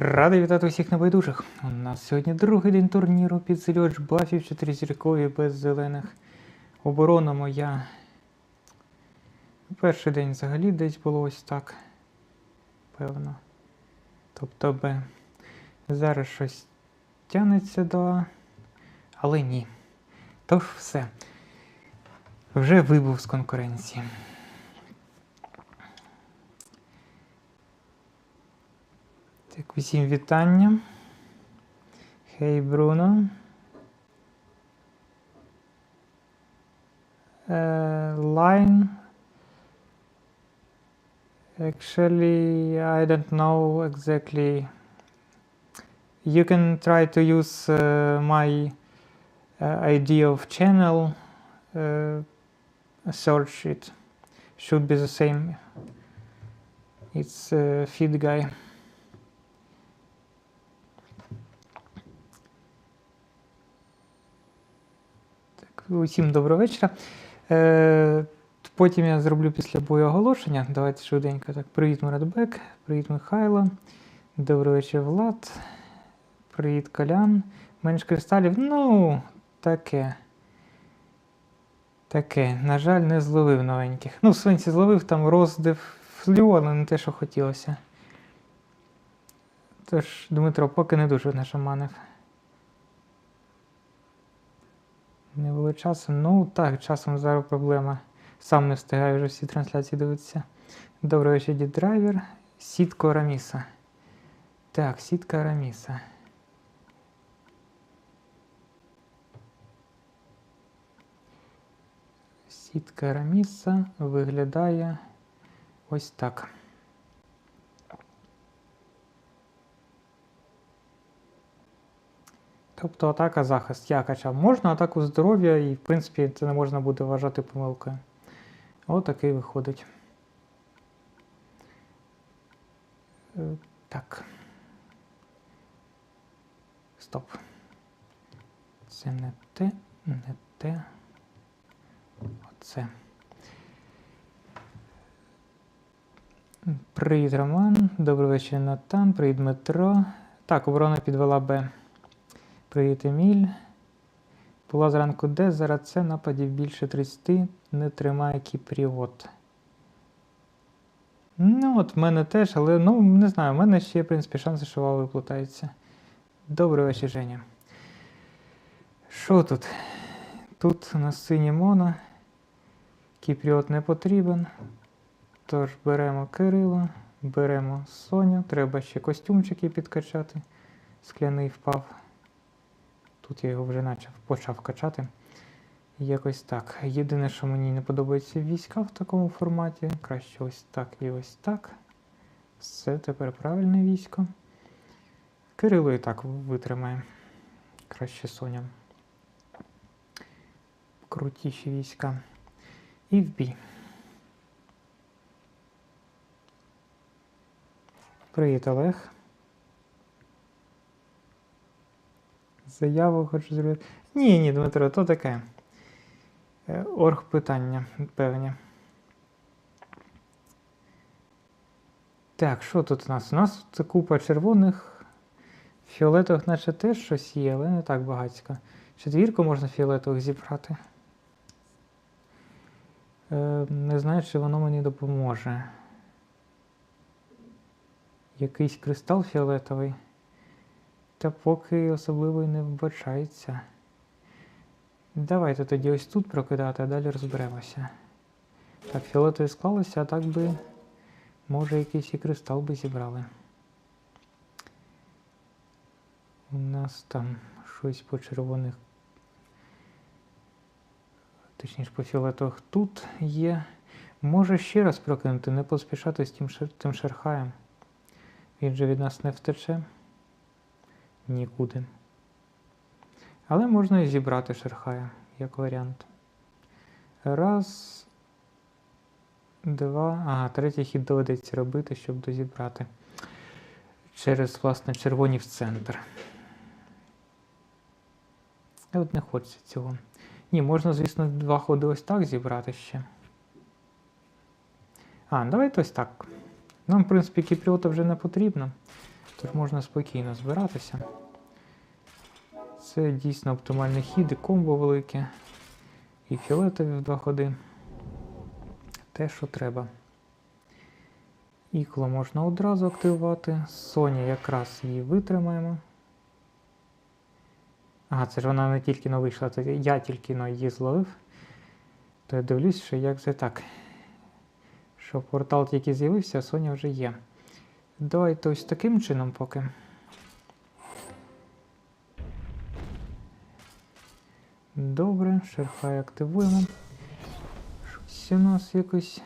Радий вітати усіх небайдужих. У нас сьогодні другий день турніру під Сельоч бафів чотиризіркові без зелених. Оборона моя. Перший день взагалі десь було ось так. Певно. Тобто Б. Зараз щось тягнеться до Але ні. Тож все. Вже вибув з конкуренції. Так, усім вітання. Хей, Бруно. Uh, line. Actually, I don't know exactly. You can try to use uh, my uh, ID of channel. Uh, search it. Should be the same. It's uh, feed guy. Усім доброго вечора. Е, потім я зроблю після бою оголошення. Давайте швиденько. Так, привіт, Муратбек, привіт, Михайло. Добрий вечір, Влад. Привіт, Колян. Менш кристалів. Ну, таке. Таке. На жаль, не зловив новеньких. Ну, в сенсі зловив там роздив флю, але не те, що хотілося. Тож, Дмитро, поки не дуже нашаманив. Не було часу. Ну так, часом зараз проблема. Сам не встигаю вже всі трансляції дивитися. Добрий вечір, дід драйвер. Сітко Раміса. Так, сітка Раміса. Сітка Раміса виглядає ось так. Тобто атака захист. Я качав. Можна атаку здоров'я, і, в принципі, це не можна буде вважати помилкою. Отакий виходить. Е, Так. Стоп. Це не те, не те. Оце. Привіт, Роман. Добрий вечір, Натан. Привіт, Дмитро. Так, оборона підвела Б. Привіт, Еміль. Була зранку Д, зараз це нападів більше 30, не тримає кіпріот. Ну, от в мене теж, але ну, не знаю, в мене ще, в принципі, шанси, що вал виплутається. Добрий вечір, Женя. Що тут? Тут у нас синє моно. Кіпріот не потрібен. Тож беремо Кирило, беремо Соню. Треба ще костюмчики підкачати. Скляний впав. Тут я його вже начав, почав качати. Якось так. Єдине, що мені не подобається війська в такому форматі. Краще ось так і ось так. Все тепер правильне військо. Кирило і так витримає. Краще Соня. Крутіші війська. І в бій. Привіт, Олег. Заяву хочу зробити. Ні, ні, Дмитро, то таке. Е, Орг питання, певні. Так, що тут у нас? У нас це купа червоних. Фіолетових, наче теж щось є, але не так багатько. Четвірку можна фіолетових зібрати. Е, не знаю, чи воно мені допоможе. Якийсь кристал фіолетовий. Та поки особливо й не вбачається. Давайте тоді ось тут прокидати, а далі розберемося. Так, фіолетові склалося, а так би, може, якийсь і кристал би зібрали. У нас там щось по червоних. Точніше, по фіолетових тут є. Може ще раз прокинути, не поспішати з тим, шер... тим шерхаєм. Він же від нас не втече нікуди. Але можна і зібрати шерхая, як варіант. Раз. Два. Ага, третій хід доведеться робити, щоб дозібрати. Через, власне, червоні в центр. А от не хочеться цього. Ні, можна, звісно, два ходи ось так зібрати ще. А, давайте ось так. Нам, в принципі, кіпріота вже не потрібно. Тож можна спокійно збиратися. Це дійсно оптимальний хід, і комбо велике, і фіолетові в два ходи. Те, що треба. Ікло можна одразу активувати. Соня якраз її витримаємо. Ага, це ж вона не тільки но вийшла, це я тільки но її зловив. То я дивлюсь, що як це так. Що портал тільки з'явився, а Соня вже є. Давайте ось таким чином поки. Добре, шерхай активуємо. Щось у нас якось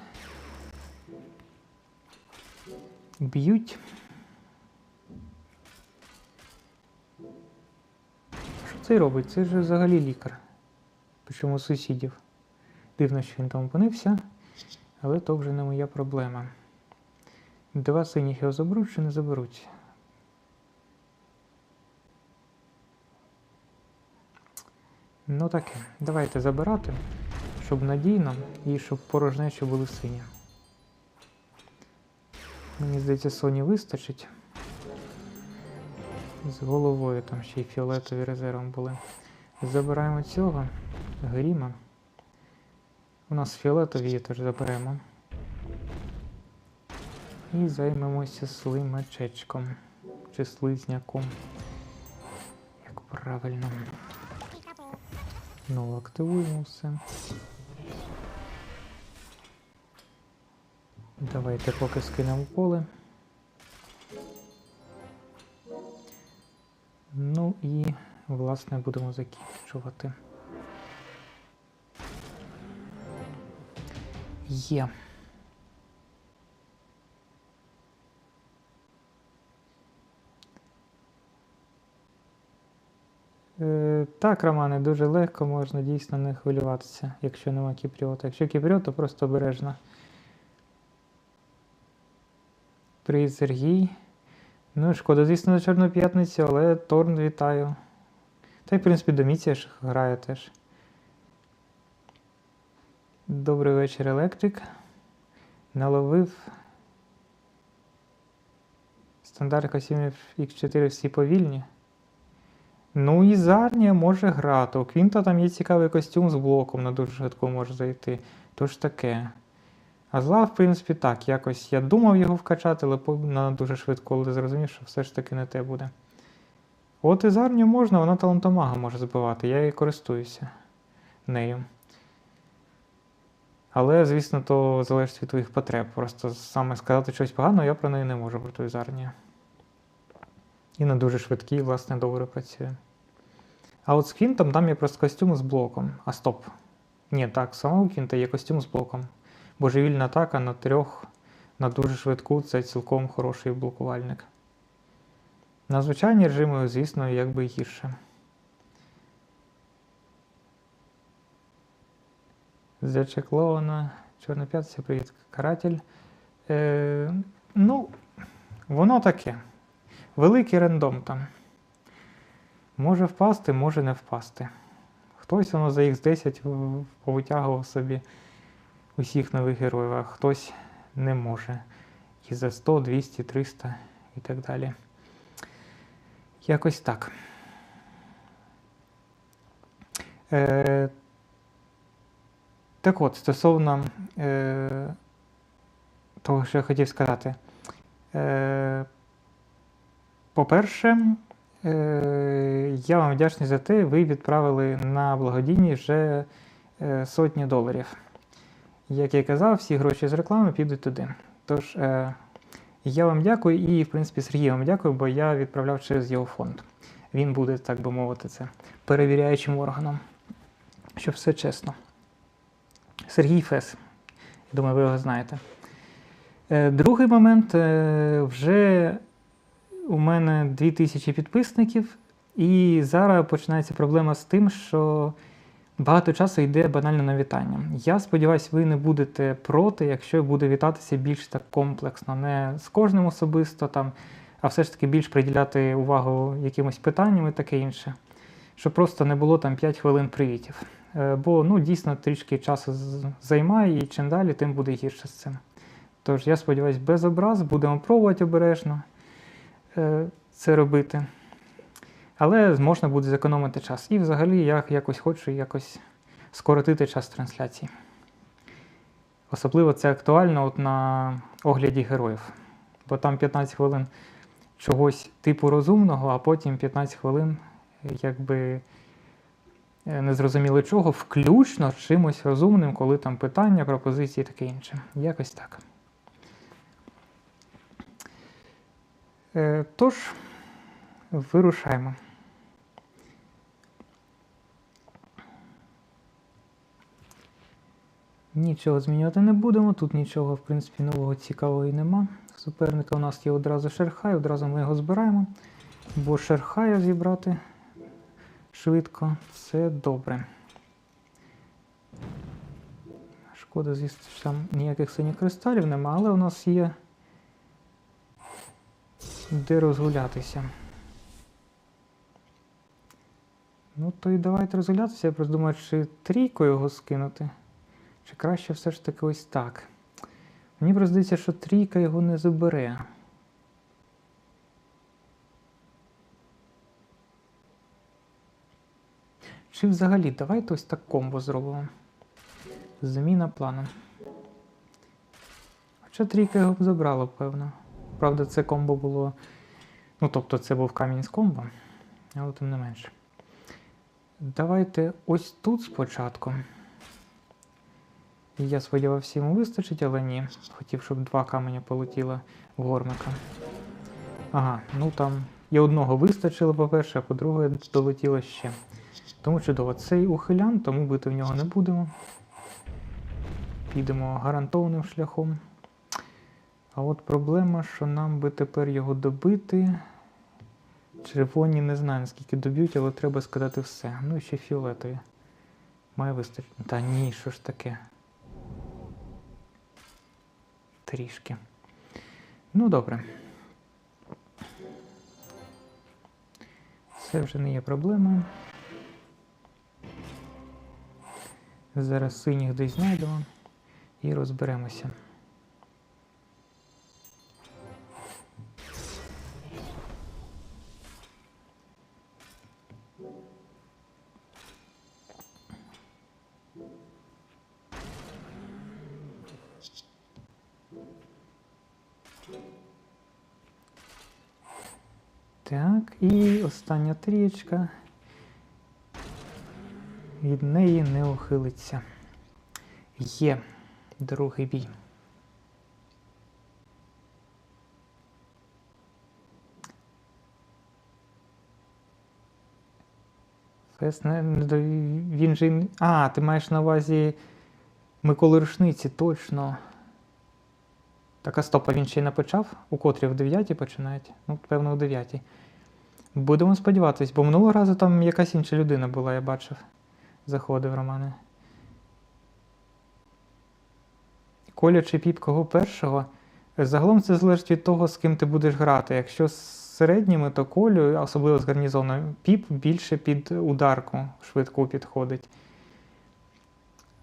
б'ють. Що це робить? Це ж взагалі лікар. Причому сусідів. Дивно, що він там опинився, але то вже не моя проблема. Два синіх його заберуть чи не заберуть? Ну таке, давайте забирати, щоб надійно і щоб порожнечі були сині. Мені здається, Соні вистачить. З головою там ще й фіолетові резервом були. Забираємо цього. Гріма. У нас фіолетові є, теж заберемо. І займемося слимачечком. Чи слизняком. Як правильно. Ну, активуємо все. Давайте поки скинемо поле. Ну і, власне, будемо закінчувати. Є. так, Романе, дуже легко можна дійсно не хвилюватися, якщо нема кіпріота. Якщо кіпріот, то просто обережно. Привіт, Сергій. Ну, шкода, звісно, на Чорну п'ятницю, але Торн вітаю. Та й, в принципі, Доміція ж грає теж. Добрий вечір, Електрик. Наловив. Стандарт Косімів X4 всі повільні. Ну і Зарнія може грати. У Квінта там є цікавий костюм з блоком, на дуже швидко може зайти. Тож таке. А зла, в принципі, так. Якось я думав його вкачати, але на дуже швидко, але зрозумів, що все ж таки не те буде. От і Зарнію можна, вона талантомага може збивати, я її користуюся нею. Але, звісно, то залежить від твоїх потреб. Просто саме сказати щось поганого я про неї не можу, про ту Зарнію. І на дуже швидкий, власне, добре працює. А от з Квінтом там є просто костюм з блоком. А стоп. Ні, так, самого Квінта є костюм з блоком. Божевільна атака на трьох на дуже швидку це цілком хороший блокувальник. На звичайні режими, звісно, якби гірше. Зачеклована. Чорна п'ятниця, привіт, каратель. Е, ну, воно таке. Великий рандом там. Може впасти, може не впасти. Хтось воно за Х10 повитягував собі усіх нових героїв, а хтось не може. І за 100, 200, 300 і так далі. Якось так. Е, так от, стосовно е, того, що я хотів сказати. Е, по-перше, е, я вам вдячний за те, ви відправили на благодійні вже е, сотні доларів. Як я казав, всі гроші з реклами підуть туди. Тож, е, я вам дякую і, в принципі, Сергію вам дякую, бо я відправляв через його фонд. Він буде, так би мовити, це перевіряючим органом, щоб все чесно. Сергій Фес. Я думаю, ви його знаєте. Другий момент. Вже у мене 2000 підписників, і зараз починається проблема з тим, що багато часу йде банально на вітання. Я сподіваюся, ви не будете проти, якщо буде вітатися більш так комплексно, не з кожним особисто, там, а все ж таки більш приділяти увагу якимось питанням і таке інше. Щоб просто не було там 5 хвилин привітів. Е, Бо ну, дійсно трішки часу займає, і чим далі, тим буде гірше з цим. Тож я сподіваюся, без образ, будемо пробувати обережно. Е, це робити. Але можна буде зекономити час. І взагалі я якось хочу якось скоротити час трансляції. Особливо це актуально от на огляді героїв. Бо там 15 хвилин чогось типу розумного, а потім 15 хвилин якби е, незрозуміло чого, включно з чимось розумним, коли там питання, пропозиції і таке інше. Якось так. Тож, вирушаємо. Нічого змінювати не будемо. Тут нічого, в принципі, нового цікавого і нема. Суперника у нас є одразу шерхай, одразу ми його збираємо. Бо шерхая зібрати швидко це добре. Шкода, звісно, там ніяких синіх кристалів нема, але у нас є де розгулятися. Ну, то і давайте розгулятися. Я просто думаю, чи трійку його скинути. Чи краще все ж таки ось так. Мені просто здається, що трійка його не забере. Чи взагалі давайте ось так комбо зробимо. Заміна плану. Хоча трійка його б забрала, певно. Правда, це комбо було. Ну, тобто це був камінь з комбо, але тим не менше. Давайте ось тут спочатку. Я сподівався, йому вистачить, але ні. Хотів, щоб два камені полетіло в гормика. Ага, ну там і одного вистачило, по-перше, а по-друге, долетіло ще. Тому чудово, цей ухилян, тому бити в нього не будемо. Підемо гарантованим шляхом. А от проблема, що нам би тепер його добити. Червоні не знаю, наскільки доб'ють, але треба сказати все. Ну і ще фіолетові. Має вистачити. Та ні, що ж таке? Трішки. Ну, добре. Це вже не є проблемою. Зараз синіх десь знайдемо і розберемося. Остання трієчка. Від неї не ухилиться. Є другий бій. Фест не, він же. А, ти маєш на увазі Миколи Рушниці, точно. Так, а стоп, він ще й не почав? У котрі в 9 починають? Ну, певно, у 9. Будемо сподіватись, бо минулого разу там якась інша людина була, я бачив. Заходив Романе. Коля чи піп кого першого. Загалом це залежить від того, з ким ти будеш грати. Якщо з середніми, то колю, особливо з гарнізоном, піп більше під ударку швидко підходить.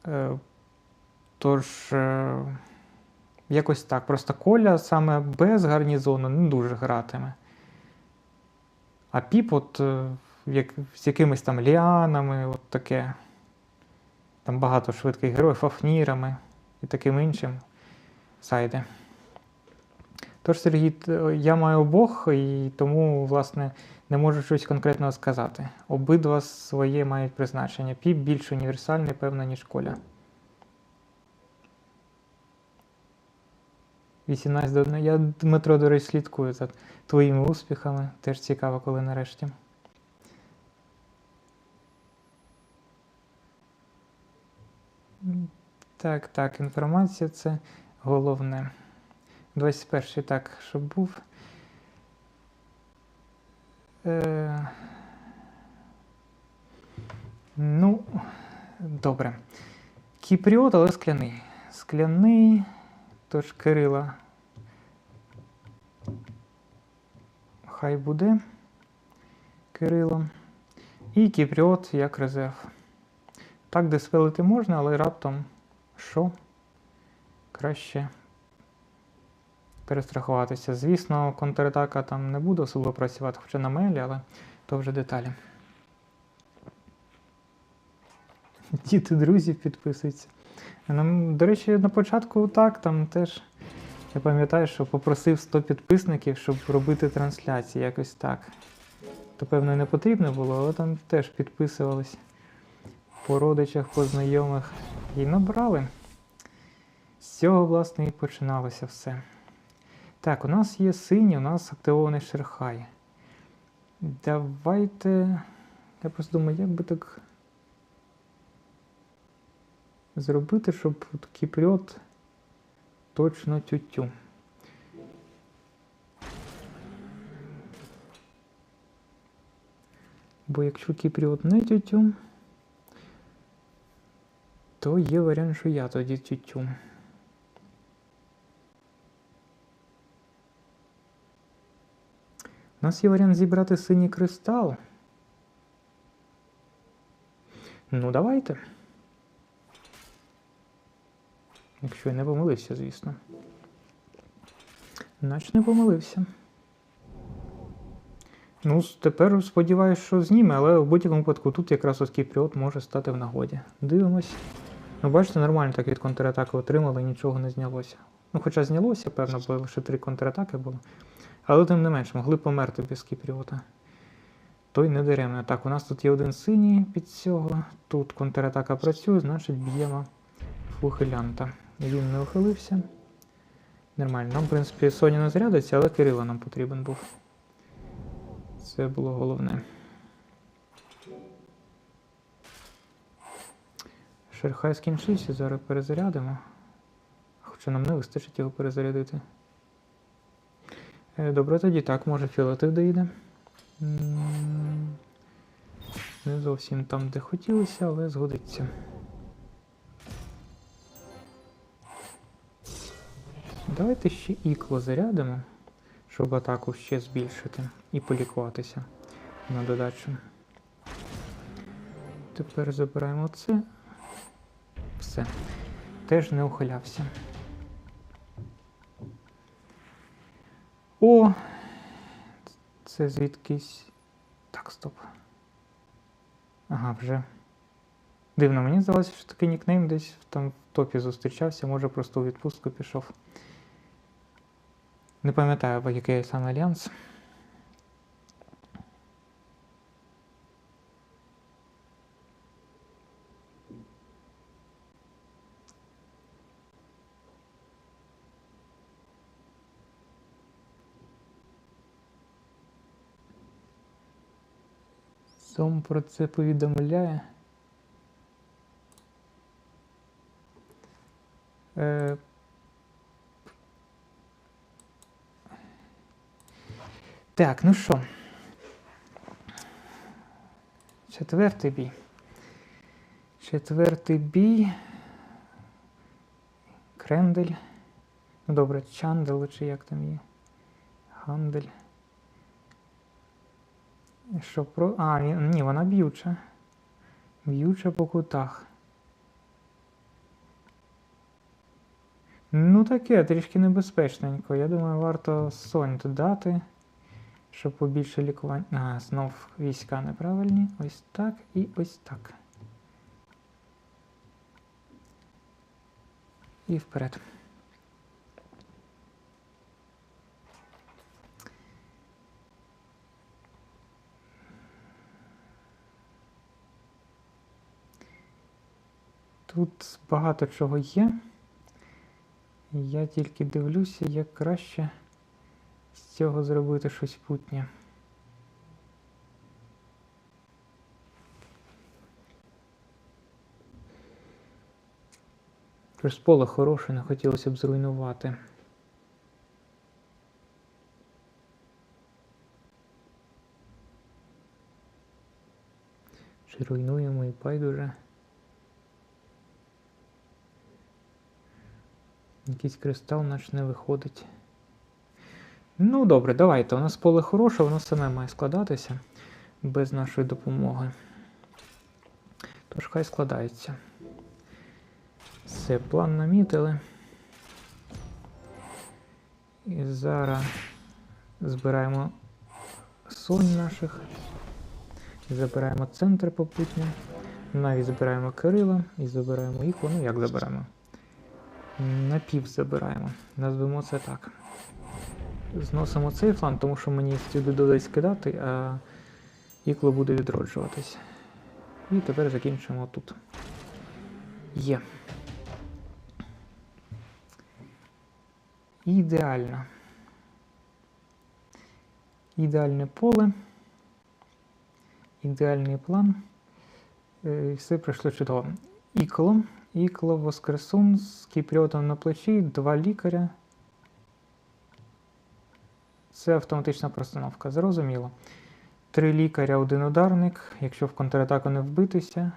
Е, Тож, е, якось так. Просто коля саме без гарнізону не дуже гратиме. А піп, от е, як, з якимись там ліанами, от таке. Там багато швидких героїв, фафнірами і таким іншим сайде. Тож, Сергій, я маю обох, і тому, власне, не можу щось конкретного сказати. Обидва своє мають призначення. Піп більш універсальний, певно, ніж коля. 18 до 1. Я, Дмитро, до речі, слідкую за твоїми успіхами. Теж цікаво, коли нарешті. Так, так, інформація це головне. 21-й так, щоб був. Е... Ну, добре. Кіпріот, але скляний. Скляний. Тож Кирила. Хай буде Кирило. І Кіпріот як резерв. Так диспелити можна, але раптом що? Краще перестрахуватися. Звісно, контратака там не буде особливо працювати, хоча на мелі, але то вже деталі. Діти друзів підписуються. Ну, до речі, на початку так, там теж. Я пам'ятаю, що попросив 100 підписників, щоб робити трансляції якось так. То, певно, не потрібно було, але там теж підписувались по родичах, по знайомих і набрали. З цього, власне, і починалося все. Так, у нас є синій, у нас активований шерхай. Давайте. Я просто думаю, як би так зробити, щоб от кіпріот точно тютю. Бо якщо кіпріот не тютю, то є варіант, що я тоді тютю. У нас є варіант зібрати синій кристал. Ну, давайте. Якщо я не помилився, звісно. Наче не помилився. Ну, тепер сподіваюся, що зніме, але в будь-якому випадку тут якраз ось кіпріот може стати в нагоді. Дивимось. Ну, бачите, нормально так від контратаки отримали, нічого не знялося. Ну, хоча знялося, певно, бо лише три контратаки було. Але тим не менш, могли померти без кіпріота. Той не даремно. Так, у нас тут є один синій під цього. Тут контратака працює, значить б'ємо ухилянта. Він не ухилився. Нормально. Нам, в принципі, Соня не зарядиться, але Кирило нам потрібен був. Це було головне. Шерхай скінчився, зараз перезарядимо. Хоча нам не вистачить його перезарядити. Е, Добре, тоді так, може фіолетив доїде. Не зовсім там, де хотілося, але згодиться. Давайте ще ікло зарядимо, щоб атаку ще збільшити і полікуватися на додачу. Тепер забираємо це. Все. Теж не ухилявся. О! Це звідкись. Так, стоп. Ага, вже. Дивно, мені здалося, що такий нікнейм десь там в топі зустрічався, може просто у відпустку пішов. Не пам'ятаю, який саме альянс. Сом про це повідомляє. Е, Так, ну що? Четвертий бій. Четвертий бій. Крендель. Ну добре, Чандел чи як там є. Хандель. Що про. А, ні, вона б'юча. Б'юча по кутах. Ну таке, трішки небезпечненько. Я думаю, варто сонь додати, щоб побільше лікування. А, знов війська неправильні. Ось так і ось так. І вперед. Тут багато чого є. Я тільки дивлюся, як краще з цього зробити щось путнє. Тож поле хороше, не хотілося б зруйнувати. Чи руйнуємо і байдуже. Якийсь кристал наш не виходить. Ну, добре, давайте. У нас поле хороше, воно саме має складатися без нашої допомоги. Тож хай складається. Все, план намітили. І зараз збираємо сонь наших. Забираємо центр попутньо. Навіть забираємо Кирила і забираємо ікло. Ну як забираємо? Напів забираємо. Назвемо це так. Зносимо цей фланг, тому що мені сюди додать скидати, а ікло буде відроджуватись. І тепер закінчимо тут. Є. Ідеально. Ідеальне поле. Ідеальний план. Е, і Все пройшло чудово. Ікло. Ікло Воскресун з кіпріотом на плечі, два лікаря. Це автоматична простановка. Зрозуміло. Три лікаря, один ударник. Якщо в контратаку не вбитися,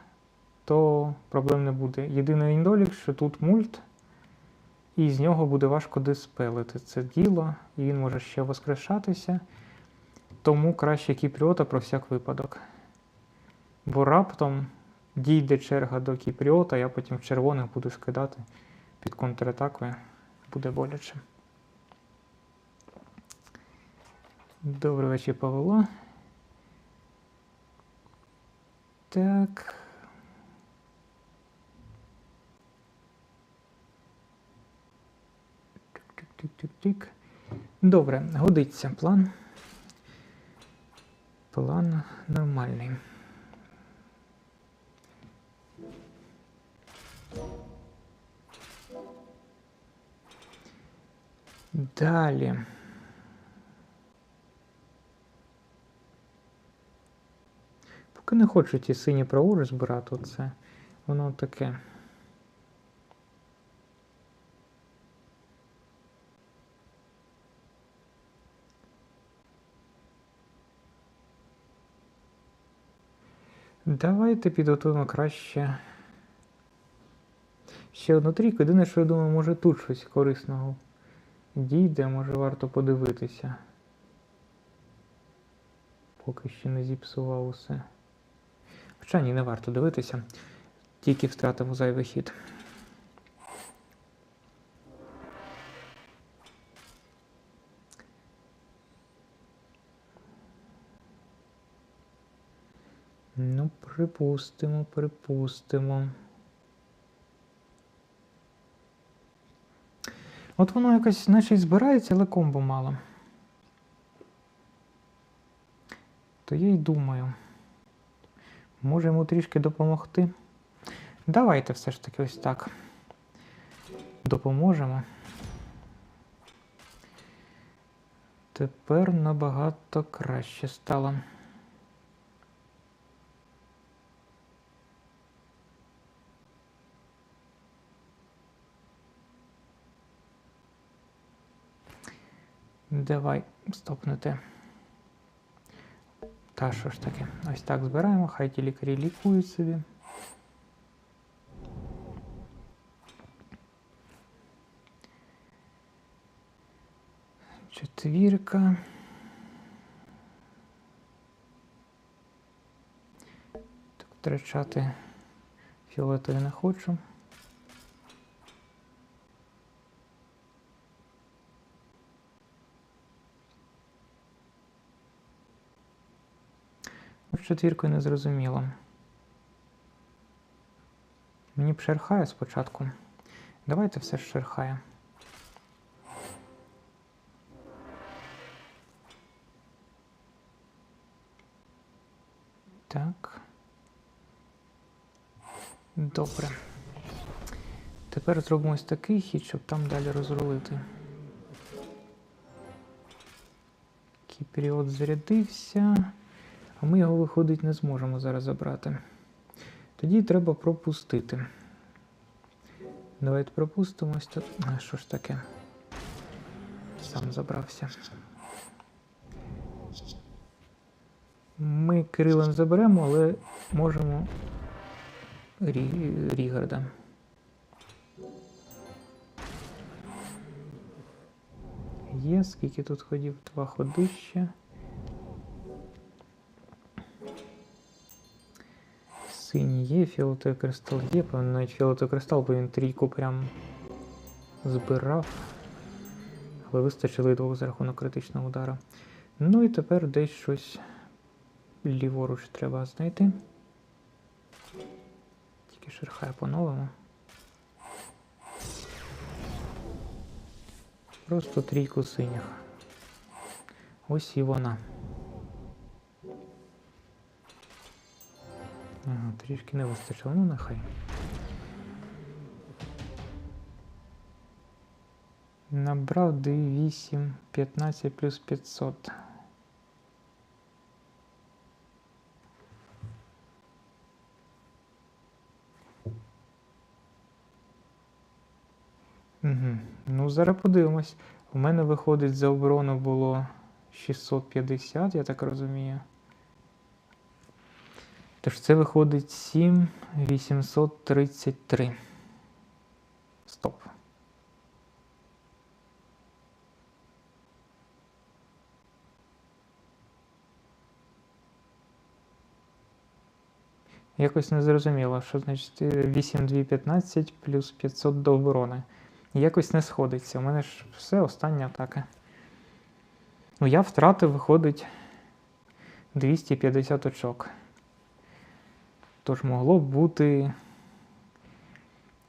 то проблем не буде. Єдиний індолік, що тут мульт, і з нього буде важко диспелити це діло, і він може ще воскрешатися. Тому краще кіпріота про всяк випадок. Бо раптом дійде черга до кіпріота, я потім в червоних буду скидати під контратакою. Буде боляче. Добрий вечір, Павло. Так. Тик-тик-тик-тик-тик. Добре, годиться план. План нормальний. Далі. Поки не хочу ті сині праворуч збирати, оце воно таке. Давайте підготуємо краще. Ще одну трійку. Єдине, що я думаю, може тут щось корисного дійде, може варто подивитися. Поки ще не зіпсував усе. Хоча ні, не варто дивитися, тільки втратимо зайвий хід. Ну, припустимо, припустимо. От воно якось, наче й збирається, але комбо мало. То я й думаю. Може йому трішки допомогти. Давайте все ж таки ось так. Допоможемо. Тепер набагато краще стало. Давай стопнути. Та що ж таки? Ось так збираємо, хай ті лікарі лікують собі. Четвірка. Так, втрачати фіолетові не хочу. З четвіркою не зрозуміло. Мені б шерхає спочатку. Давайте все ж шерхає. Так. Добре. Тепер зробимо ось такий хід, щоб там далі розрулити. Кіпріот зарядився. А ми його, виходить, не зможемо зараз забрати. Тоді треба пропустити. Давайте пропустимо ось тут. А що ж таке? Сам забрався. Ми Кирила заберемо, але можемо Рі... Рігарда. Є, скільки тут ходів? Два ходи Синій є, фіолетовий кристал є, певно, навіть фіолетовий кристал, бо він трійку прям збирав. але вистачило і двох за рахунок критичного удара. Ну і тепер десь щось ліворуч треба знайти. Тільки шерхая по-новому. Просто трійку синіх. Ось і вона. Ага, трішки не вистачило, ну нехай. Набрав 8, 15 плюс 500. Угу. Ну, зараз подивимось. У мене виходить за оборону було 650, я так розумію. Тож це виходить 7 833. Стоп. Якось не зрозуміло, що значить 8215 плюс 500 до оборони. Якось не сходиться. У мене ж все остання атака. Ну, я втратив, виходить 250 очок. Тож могло б бути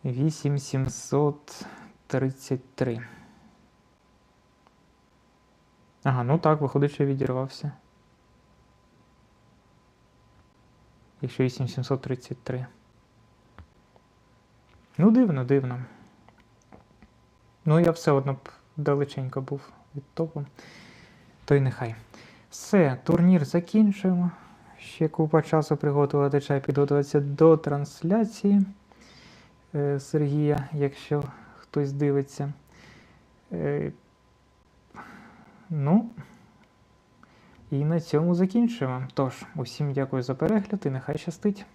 8733. Ага, ну так, виходить, що відірвався. Якщо 8733. Ну, дивно, дивно. Ну, я все одно б далеченько був від топу. То й нехай. Все, турнір закінчуємо. Ще купа часу приготувати чай, підготуватися до трансляції е, Сергія, якщо хтось дивиться. Е, ну, і на цьому закінчуємо. Тож, усім дякую за перегляд і нехай щастить.